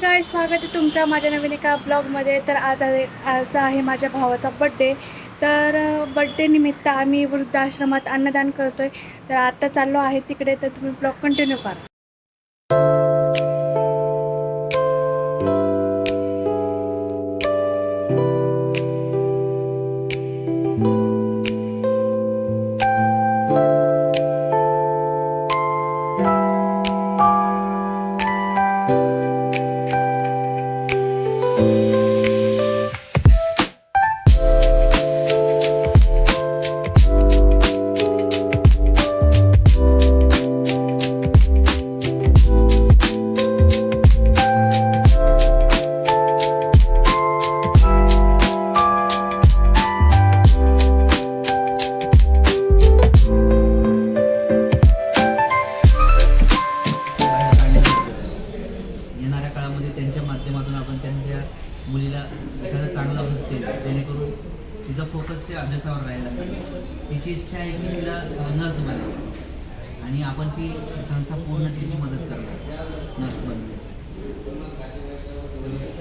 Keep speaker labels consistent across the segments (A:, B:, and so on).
A: काय स्वागत आहे तुमचा माझ्या नवीन एका ब्लॉगमध्ये तर आज आहे आज आहे माझ्या भावाचा बड्डे तर बड्डे निमित्त आम्ही वृद्धाश्रमात अन्नदान करतो आहे तर आत्ता चाललो आहे तिकडे तर तुम्ही ब्लॉग कंटिन्यू करा.
B: येणाऱ्या काळामध्ये त्यांच्या माध्यमातून आपण त्यांच्या मुलीला एखादा चांगला हॉस्टेल जेणेकरून तिचा फोकस ते अभ्यासावर राहिला तिची इच्छा आहे की तिला नर्स बनायची. आणि आपण ती संस्था पूर्ण तिची मदत करणार नर्स बनण्याची.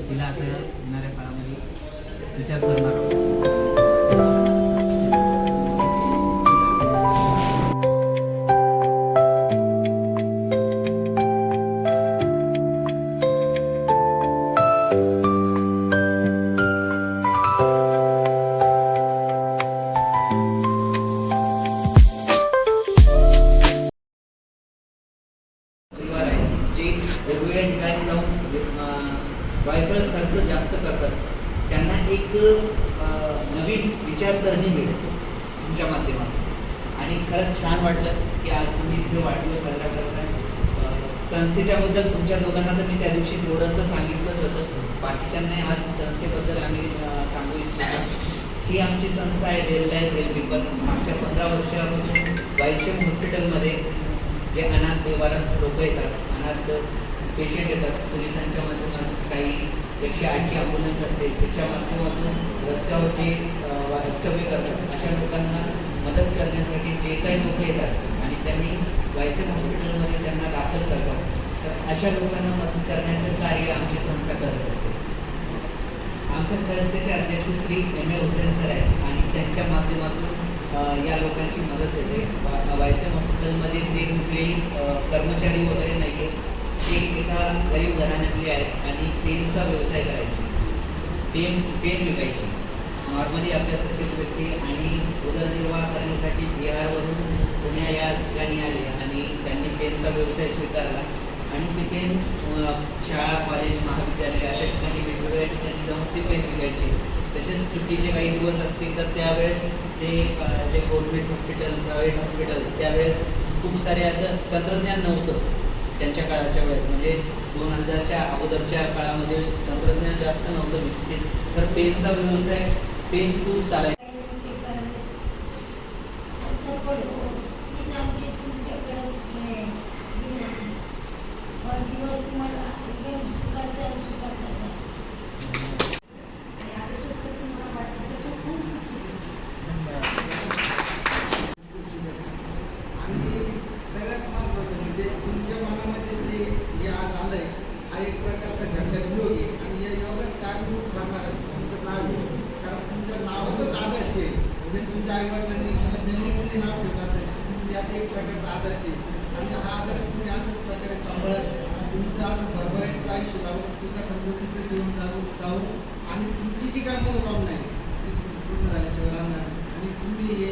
B: तिला आता येणाऱ्या काळामध्ये विचार करणार आहोत. एक नवीन विचारसरणी मिळेल तुमच्या माध्यमातून. आणि खरंच छान वाटलं की आज तुम्ही इथे वाढदिवस साजरा करताय. अं, संस्थेच्या बद्दल तुमच्या दोघांना तर मी त्या दिवशी थोडंसं सांगितलंच होतं. बाकीच्यांनाही आज संस्थेबद्दल आम्ही सांगू इच्छितो. ही आमची संस्था आहे रेल लाईफ रेल पीपल मागच्या पंधरा वर्षापासून वायशेम हॉस्पिटलमध्ये जे अनाथ बेवारस लोक येतात अनाथ पेशंट येतात पोलिसांच्या माध्यमात काही एकशे ऐंशी ॲम्ब्युलन्स असते त्याच्या माध्यमातून रस्त्यावर जे वास्तव्य करतात अशा लोकांना मदत करण्यासाठी जे काही लोक येतात आणि त्यांनी वायसेम हॉस्पिटलमध्ये त्यांना दाखल करतात तर अशा लोकांना मदत करण्याचं कार्य आमची संस्था करत असते. आमच्या संस्थेचे अध्यक्ष Shri M A Hussain sir आहेत आणि त्यांच्या माध्यमातून या लोकांची मदत होते. वायसेम हॉस्पिटलमध्ये ते कुठलेही कर्मचारी वगैरे नाही आहेत ते एका गरीब घराण्यातले आहेत आणि पेनचा व्यवसाय करायचे. पेन पेन विकायचे. नॉर्मली आपल्यासारखेच व्यक्ती आणि उदरनिर्वाह करण्यासाठी बिहारवरून पुण्या या ठिकाणी आले आणि त्यांनी पेनचा व्यवसाय स्वीकारला. आणि ते पेन शाळा कॉलेज महाविद्यालय अशा ठिकाणी वेगवेगळ्या ठिकाणी जाऊन ते पेन विकायचे. तसेच सुट्टीचे काही दिवस असतील तर त्यावेळेस ते जे गव्हर्मेंट हॉस्पिटल प्रायव्हेट हॉस्पिटल त्यावेळेस खूप सारे असं तंत्रज्ञान नव्हतं. त्यांच्या काळाच्या वेळेस. म्हणजे दोन हजारच्या अगोदरच्या काळामध्ये तंत्रज्ञान जास्त नव्हतं विकसित. तर पेनचा व्यवसाय पेन टूल चालायचा
C: आणि सगळ्यात महत्त्वाचं म्हणजे तुमच्या मनामध्ये जे हे आज आलंय हा एक प्रकारचा घडलेला योग आहे आणि या योगाच कारणीभूत ठरणार तुमचं नाव आहे कारण तुमच्या नावातच आदर्श आहे म्हणजे तुमच्या आईवडिलांनी किंवा ज्यांनी कोणी नाव ठेवलं असेल त्यात एक प्रकारचा आदर्श आहे. आणि हा आदर्श तुम्ही अशाच प्रकारे सांभाळत तुमचं असं भरभराटीचं आयुष्य जावं सुख समृद्धीचं जीवन जाऊ जाऊ आणि तुमची जी काय मनोकामना आहे ती पूर्ण झाल्याशिवाय राहणार आणि तुम्ही हे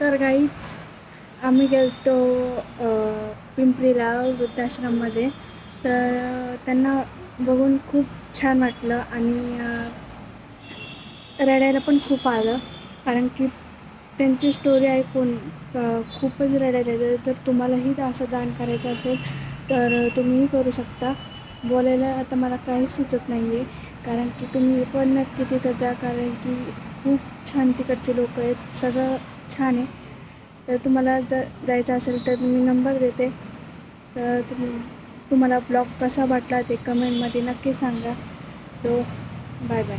A: तर गाईच आम्ही गेलतो होतो पिंपरीला वृद्धाश्रममध्ये. तर त्यांना बघून खूप छान वाटलं आणि रडायला पण खूप आलं. कारण की त्यांची स्टोरी ऐकून खूपच रडायला येतं. जर तुम्हालाही असं दान करायचं असेल तर तुम्हीही करू शकता. बोलायला आता मला काहीच सुचत नाही आहे कारण की तुम्ही पण नक्की तिथं जा. कारण की खूप छान तिकडचे लोक आहेत. सगळं छान आहे. तर तुम्हाला जर जायचं असेल तर मी नंबर देते. तर तुम्ही तुम्हाला ब्लॉग कसा वाटला ते कमेंटमध्ये नक्की सांगा. तो बाय बाय